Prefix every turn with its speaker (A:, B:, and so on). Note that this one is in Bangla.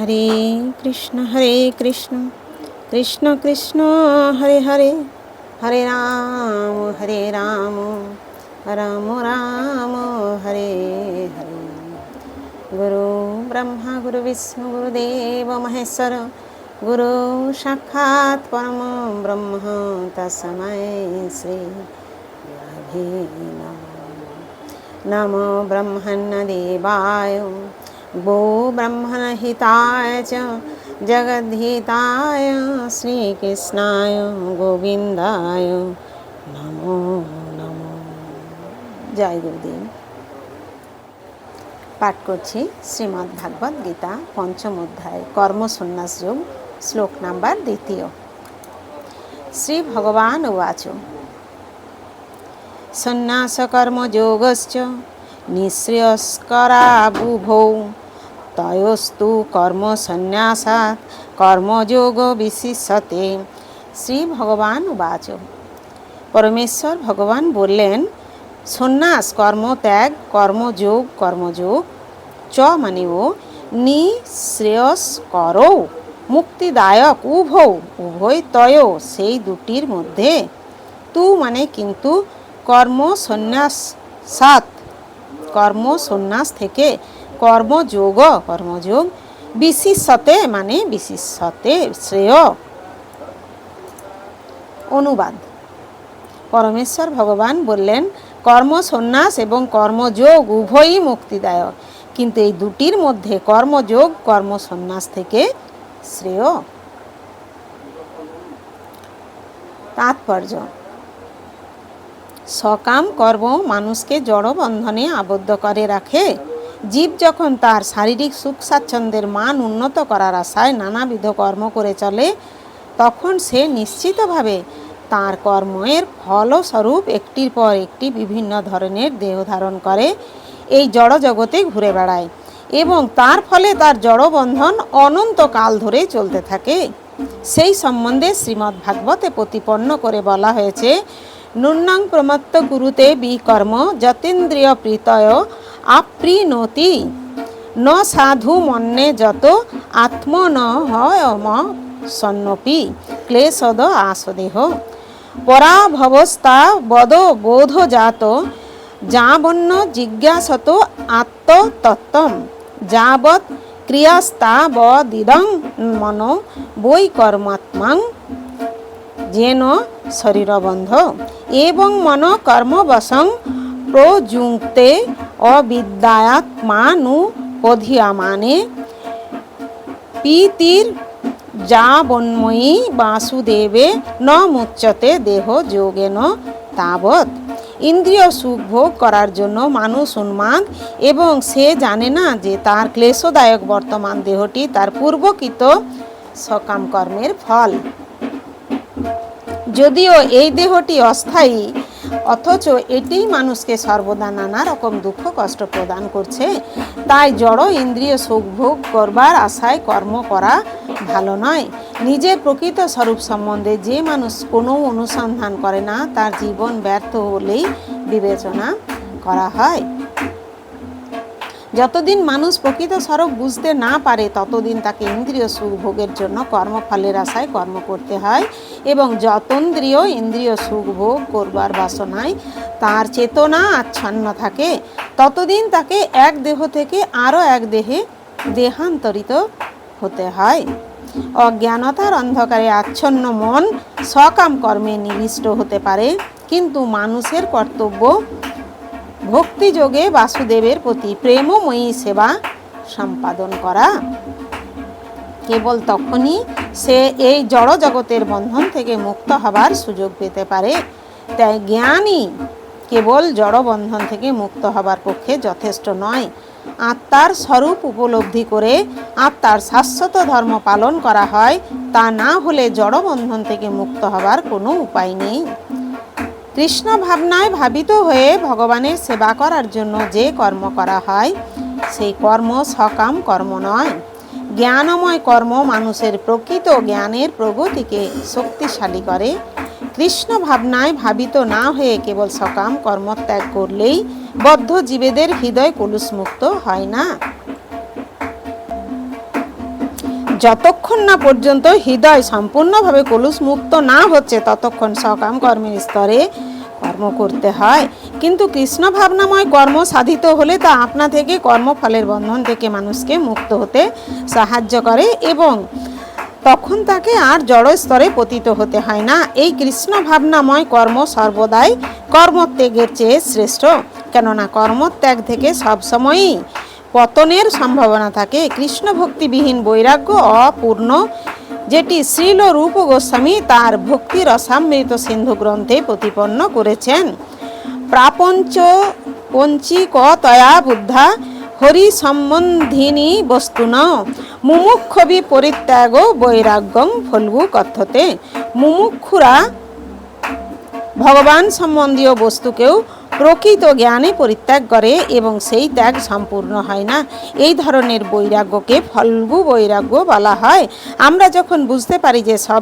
A: हरे कृष्ण हरे कृष्ण। कृष्ण कृष्ण हरे हरे। हरे राम हरे राम। राम राम हरे हरे। गुरु ब्रह्म गुरुविष्णु गुरुदेव महेश्वर। गुरु साक्षात् परम ब्रह्म तस्मै श्री नमो। ब्रह्मन्न देवाय। गो ब्रह्मणहिताय च जगद्धिताय श्रीकृष्णाय গোবিন্দায় নমো নমো জয় গুরুদেব পাঠ করছি শ্রীমদ্ ভাগবত গীতা পঞ্চম অধ্যায় কর্মসন্ন্যাস যোগ শ্লোক নাম্বার দ্বিতীয় শ্রী ভগবান উবাচ সন্ন্যাসকর্মযোগশ্চ নিঃশ্রেয়স্করাবুভৌ তয়স্তু কর্মসন্ন্যাসাৎ কর্মযোগ বিশিষ্যতে শ্রী ভগবান উবাচ পরমেশ্বর ভগবান বললেন সন্ন্যাস কর্মত্যাগ কর্মযোগ কর্মযোগ চ মানে ও নিঃশ্রেয়স করৌ মুক্তিদায়ক উভৌ উভয় তয় সেই দুটির মধ্যে। তু মানে কিন্তু কর্ম সন্ন্যাস সাত কর্ম, সন্ন্যাস থেকে কর্মযোগ কর্মযোগ, বিশিষ্যতে মানে বিশিষ্যতে শ্রেয়। অনুবাদ। পরমেশ্বর ভগবান বললেন, কর্ম, সন্ন্যাস এবং কর্মযোগ উভয়ই মুক্তিদায়ক। কিন্তু এই দুটির মধ্যে কর্মযোগ, কর্ম, সন্ন্যাস থেকে শ্রেয়। তাৎপর্য। সকাম কর্ম মানুষকে জড়বন্ধনে আবদ্ধ করে রাখে। জীব যখন তার শারীরিক সুখ স্বাচ্ছন্দ্যের মান উন্নত করার আশায় নানাবিধ কর্ম করে চলে, তখন সে নিশ্চিতভাবে তার কর্মের ফলস্বরূপ একটির পর একটি বিভিন্ন ধরনের দেহ ধারণ করে, এই জড় জগতে ঘুরে বেড়ায় এবং তার ফলে তার জড়বন্ধন অনন্তকাল ধরে চলতে থাকে। সেই সম্বন্ধে শ্রীমদ্ ভাগবতে প্রতিপন্ন করে বলা হয়েছে নুন্নাং প্রমত্ত গুরুতে বিকর্ম, যতীন্দ্রিয় প্রীতয় আপ্রীণতি। ন সাধু মন্যে যত আত্ম ন হয়ম সন্নপি, ক্লেশদ আসদেহ। পরাভবস্তা বদ বোধজাত যাবন্ন জিজ্ঞাসত আত্মতত্ত্বম। যাবৎ ক্রিয়াস্তাবদিদং মন বৈ কর্মাত্মাং যেন শরীরবন্ধ। এবং মন কর্মবশং প্রযুক্তে অবিদ্যাত্মানুপধিয়ামানে পীতির যাবন্ময়ী বাসুদেবে ন মুচ্যতে দেহ যোগেন তাবৎ। ইন্দ্রিয় সুখ ভোগ করার জন্য মানুষ উন্মাদ এবং সে জানে না যে তার ক্লেশদায়ক বর্তমান দেহটি তার পূর্বকৃত সকাম কর্মের ফল। যদিও এই দেহটি অস্থায়ী, অথচ এটিই মানুষকে সর্বদা নানা রকম দুঃখ, কষ্ট প্রদান করছে। তাই জড় ইন্দ্রিয় সুখ ভোগ করবার আশায় কর্ম করা ভালো নয়। নিজের প্রকৃত স্বরূপ সম্বন্ধে যে মানুষ কোনো অনুসন্ধান করে না, তার জীবন ব্যর্থ হলেই বিবেচনা করা হয়। যতদিন মানুষ প্রকৃত স্বরূপ বুঝতে না পারে, ততদিন তাকে ইন্দ্রিয় সুখ ভোগের জন্য কর্মফলের আশায় কর্ম করতে হয় এবং যতন্দ্রিয় ইন্দ্রিয় সুখ ভোগ করবার বাসনায় তার চেতনা আচ্ছন্ন থাকে, ততদিন তাকে এক দেহ থেকে আরও এক দেহে দেহান্তরিত হতে হয়। অজ্ঞানতার অন্ধকারে আচ্ছন্ন মন সকাম কর্মে নিবিষ্ট হতে পারে, কিন্তু মানুষের কর্তব্য ভক্তিযোগে বাসুদেবের প্রতি প্রেমময়ী সেবা সম্পাদন করা। কেবল তখনই সে এই জড় জগতের বন্ধন থেকে মুক্ত হবার সুযোগ পেতে পারে। তাই জ্ঞানই কেবল জড় বন্ধন থেকে মুক্ত হবার পক্ষে যথেষ্ট নয়। আত্মার স্বরূপ উপলব্ধি করে আত্মার শাশ্বত ধর্ম পালন করা হয়, তা না হলে জড় বন্ধন থেকে মুক্ত হবার কোনো উপায় নেই। কৃষ্ণ ভাবনায় ভাবিত হয়ে ভগবানের সেবা করার জন্য যে কর্ম করা হয়, সেই কর্ম সকাম কর্ম নয়। জ্ঞানময় কর্ম মানুষের প্রকৃত জ্ঞানের প্রগতিকে শক্তিশালী করে। কৃষ্ণ ভাবনায় ভাবিত না হয়ে কেবল সকাম কর্মত্যাগ করলেই বদ্ধ জীবেদের হৃদয় কলুষমুক্ত হয় না। যতক্ষণ না পর্যন্ত হৃদয় সম্পূর্ণভাবে কলুষ মুক্ত না হচ্ছে, ততক্ষণ সকাম কর্মের স্তরে কর্ম করতে হয়। কিন্তু কৃষ্ণ ভাবনাময় কর্ম সাধিত হলে তা আপনা থেকে কর্মফলের বন্ধন থেকে মানুষকে মুক্ত হতে সাহায্য করে এবং তখন তাকে আর জড় স্তরে পতিত হতে হয় না। এই কৃষ্ণ ভাবনাময় কর্ম সর্বদাই কর্মত্যাগের চেয়ে শ্রেষ্ঠ। কেননা কর্মত্যাগ থেকে সবসময়ই পতনের সম্ভাবনা থাকে। কৃষ্ণ ভক্তিবিহীন বৈরাগ্য অপূর্ণ যেটি শ্রীল রূপ গোস্বামী তার ভক্তি রসামৃত সিন্ধু গ্রন্থে প্রতিপন্ন করেছেন। প্রাপঞ্চ পঞ্চীকতয়া বুদ্ধা হরি সম্বন্ধিনী বস্তুন মুমুক্ষবি পরিত্যাগ বৈরাগ্যম ফলগু কথ্যতে মুমুক্ষুরা ভগবান সম্বন্ধীয় বস্তুকেও প্রকৃত জ্ঞানে পরিত্যাগ করে এবং সেই ত্যাগ সম্পূর্ণ হয় না। এই ধরনের বৈরাগ্যকে ফল্গু বৈরাগ্য বলা হয়। আমরা যখন বুঝতে পারি যে সব